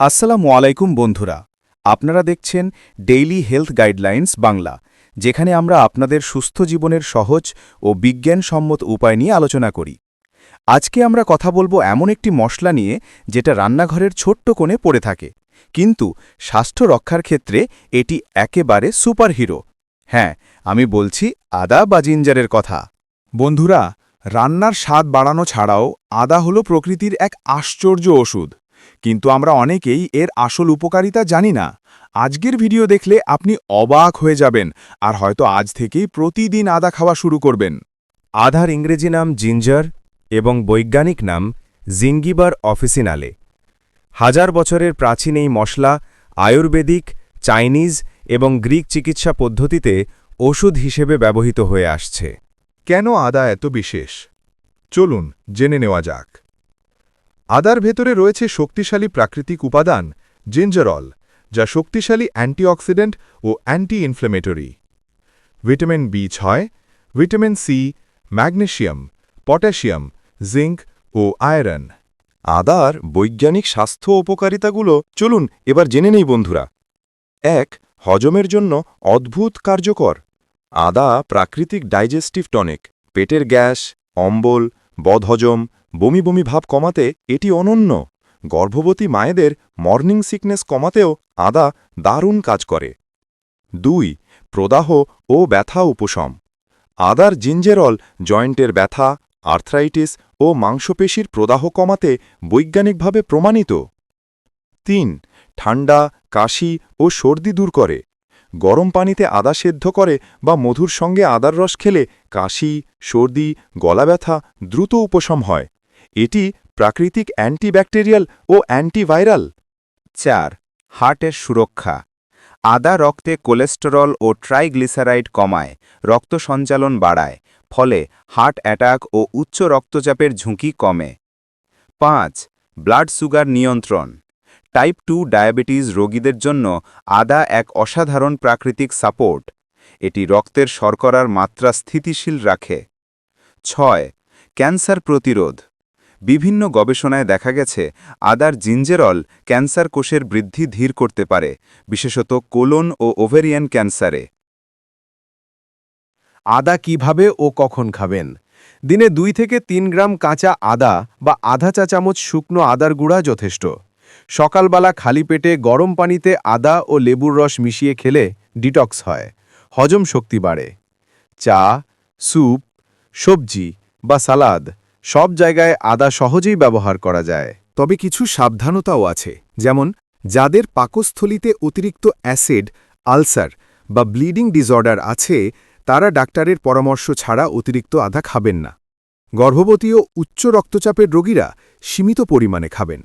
আসসালামু আলাইকুম বন্ধুরা। আপনারা দেখছেন ডেইলি হেলথ গাইডলাইন্স বাংলা, যেখানে আমরা আপনাদের সুস্থ জীবনের সহজ ও বিজ্ঞানসম্মত উপায় নিয়ে আলোচনা করি। আজকে আমরা কথা বলব এমন একটি মশলা নিয়ে, যেটা রান্নাঘরের ছোট্ট কোণে পড়ে থাকে। কিন্তু স্বাস্থ্য রক্ষার ক্ষেত্রে এটি একেবারে সুপারহিরো। হ্যাঁ আমি বলছি আদা বা জিঞ্জারের কথা। বন্ধুরা, রান্নার স্বাদ বাড়ানো ছাড়াও আদা হলো প্রকৃতির এক আশ্চর্য ওষুধ। কিন্তু আমরা অনেকেই এর আসল উপকারিতা জানি না। আজকের ভিডিও দেখলে আপনি অবাক হয়ে যাবেন আর হয়তো আজ থেকেই প্রতিদিন আদা খাওয়া শুরু করবেন। আধার ইংরেজি নাম জিঞ্জার এবং বৈজ্ঞানিক নাম জিঙ্গিবার অফিসিনালে। হাজার বছরের প্রাচীন এই মশলা আয়ুর্বেদিক চাইনিজ এবং গ্রিক চিকিৎসা পদ্ধতিতে ওষুধ হিসেবে ব্যবহৃত হয়ে আসছে। কেন আদা এত বিশেষ? চলুন জেনে নেওয়া যাক। আদার ভেতরে রয়েছে শক্তিশালী প্রাকৃতিক উপাদান জিঞ্জারল যা শক্তিশালী অ্যান্টিঅক্সিডেন্ট ও অ্যান্টি ইনফ্লেমেটরি ভিটামিন বি ছয়, vitamin C magnesium, potassium, zinc ও আয়রন। আদার বৈজ্ঞানিক স্বাস্থ্য উপকারিতাগুলো চলুন এবার জেনে নেই বন্ধুরা। এক, হজমের জন্য অদ্ভুত কার্যকর। আদা প্রাকৃতিক ডাইজেস্টিভ টনিক, পেটের গ্যাস, অম্বল, বদহজম বমি বমি ভাব কমাতে এটি অনন্য। গর্ভবতী মায়েদের মর্নিং সিকনেস কমাতেও আদা দারুণ কাজ করে। দুই, প্রদাহ ও ব্যথা উপশম। আদার জিঞ্জেরল জয়েন্টের ব্যথা, আর্থ্রাইটিস ও মাংসপেশির প্রদাহ কমাতে বৈজ্ঞানিকভাবে প্রমাণিত। তিন ঠান্ডা কাশি ও সর্দি দূর করে। গরম পানিতে আদা সেদ্ধ করে বা মধুর সঙ্গে আদার রস খেলে কাশি, সর্দি গলা ব্যথা দ্রুত উপশম হয়। এটি প্রাকৃতিক অ্যান্টিব্যাকটেরিয়াল ও অ্যান্টিভাইরাল। চার, হার্টের সুরক্ষা। আদা রক্তে কোলেস্টেরল ও ট্রাইগ্লিসারাইড কমায়, রক্ত সঞ্চালন বাড়ায়, ফলে হার্ট অ্যাটাক ও উচ্চ রক্তচাপের ঝুঁকি কমে। পাঁচ, ব্লাড সুগার নিয়ন্ত্রণ। টাইপ টু ডায়াবেটিস রোগীদের জন্য আদা এক অসাধারণ প্রাকৃতিক সাপোর্ট। এটি রক্তের শর্করার মাত্রা স্থিতিশীল রাখে। ছয়, ক্যান্সার প্রতিরোধ। বিভিন্ন গবেষণায় দেখা গেছে, আদার জিঞ্জেরল ক্যান্সার কোষের বৃদ্ধি ধীর করতে পারে, বিশেষত কোলন ও ওভেরিয়ান ক্যান্সারে। আদা কীভাবে ও কখন খাবেন? দিনে দুই থেকে তিন গ্রাম কাঁচা আদা বা আধা চা চামচ শুকনো আদার গুঁড়া যথেষ্ট। সকালবেলা খালি পেটে গরম পানিতে আদা ও লেবুর রস মিশিয়ে খেলে ডিটক্স হয়, হজম শক্তি বাড়ে। চা, স্যুপ, সবজি বা সালাদ সব জায়গায় আদা সহজেই ব্যবহার করা যায়। তবে কিছু সাবধানতাও আছে, যেমন যাদের পাকস্থলিতে অতিরিক্ত অ্যাসিড, আলসার বা ব্লিডিং ডিসঅর্ডার আছে, তারা ডাক্তারের পরামর্শ ছাড়া অতিরিক্ত আদা খাবেন না। গর্ভবতী ও উচ্চ রক্তচাপের রোগীরা সীমিত পরিমাণে খাবেন।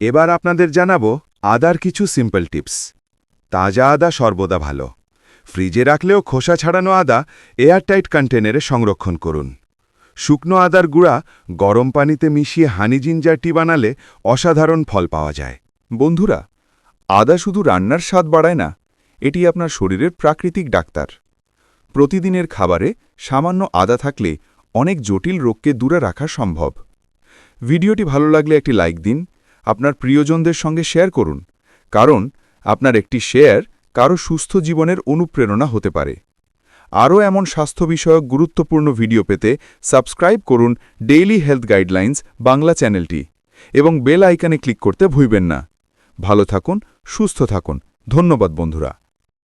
এবার আপনাদের জানাব আদার কিছু সিম্পল টিপস তাজা আদা সর্বদা ভালো। ফ্রিজে রাখলেও খোসা ছাড়ানো আদা এয়ারটাইট কন্টেনারে সংরক্ষণ করুন। শুকনো আদার গুঁড়া, গরম পানিতে মিশিয়ে হানি জিঞ্জার টি বানালে অসাধারণ ফল পাওয়া যায়। বন্ধুরা, আদা শুধু রান্নার স্বাদ বাড়ায় না, এটি আপনার শরীরের প্রাকৃতিক ডাক্তার। প্রতিদিনের খাবারে সামান্য আদা থাকলে অনেক জটিল রোগকে দূরে রাখা সম্ভব। ভিডিওটি ভালো লাগলে একটি লাইক দিন, আপনার প্রিয়জনদের সঙ্গে শেয়ার করুন, কারণ আপনার একটি শেয়ার কারও সুস্থ জীবনের অনুপ্রেরণা হতে পারে। আরও এমন স্বাস্থ্য বিষয়ক গুরুত্বপূর্ণ ভিডিও পেতে সাবস্ক্রাইব করুন ডেইলি হেলথ গাইডলাইন্স বাংলা চ্যানেলটি এবং বেল আইকানে ক্লিক করতে ভুলবেন না। ভালো থাকুন, সুস্থ থাকুন। ধন্যবাদ বন্ধুরা।